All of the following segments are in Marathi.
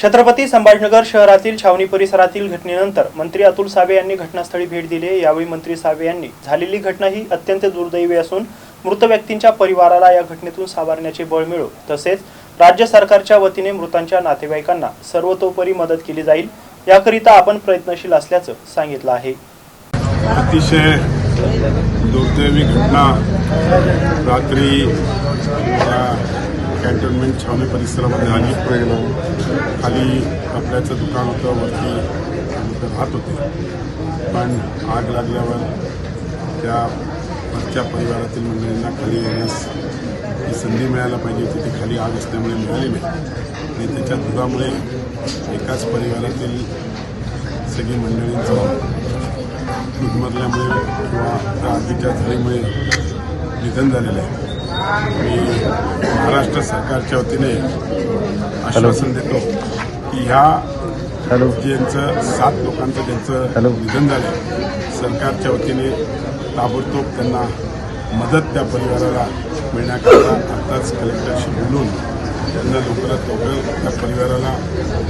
छत्रपती संभाजीनगर शहरातील छावणी परिसरातील घटनेनंतर मंत्री अतुल सावे यांनी घटनास्थळी भेट दिली यावेळी मंत्री सावे यांनी झालेली घटना ही अत्यंत दुर्दैवी असून मृत व्यक्तींच्या परिवाराला या घटनेतून सावरण्याचे बळ मिळो तसेच राज्य सरकारच्या वतीने मृतांच्या नातेवाईकांना सर्वतोपरी मदत केली जाईल. याकरिता आपण प्रयत्नशील असल्याचं सांगितलं आहे. अतिशय दुर्दैवी घटना रात्री कॅन्टोन्मेंट छावणी परिसरामध्ये झाली खाली कपड्याचं दुकान होतं वरती राहत होते पण आग लागल्यावर त्या वरच्या परिवारातील मंडळींना खाली येण्यास ही संधी मिळायला पाहिजे होती ती खाली आग असल्यामुळे मिळाली नाही. आणि त्याच्या धुरामुळे एकाच परिवारातील सगळी मंडळींचं गुदमरल्यामुळे किंवा त्या आगीच्या झळीमुळे निधन झालेलं आहे. महाराष्ट्र सरकारच्या वतीने आश्वासन देतो की ह्या ज्यांचं सात लोकांचं ज्यांचं निधन झालं सरकारच्या वतीने ताबडतोब त्यांना मदत त्या परिवाराला मिळण्याकरता आताच कलेक्टरशी बोलून त्यांना लवकरात लवकर त्या परिवाराला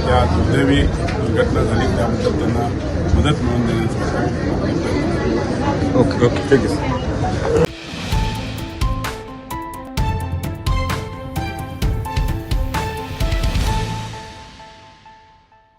त्या दुर्दैवी दुर्घटना झाली त्याबद्दल त्यांना मदत मिळवून देण्याचा. Okay okay. थँक्यू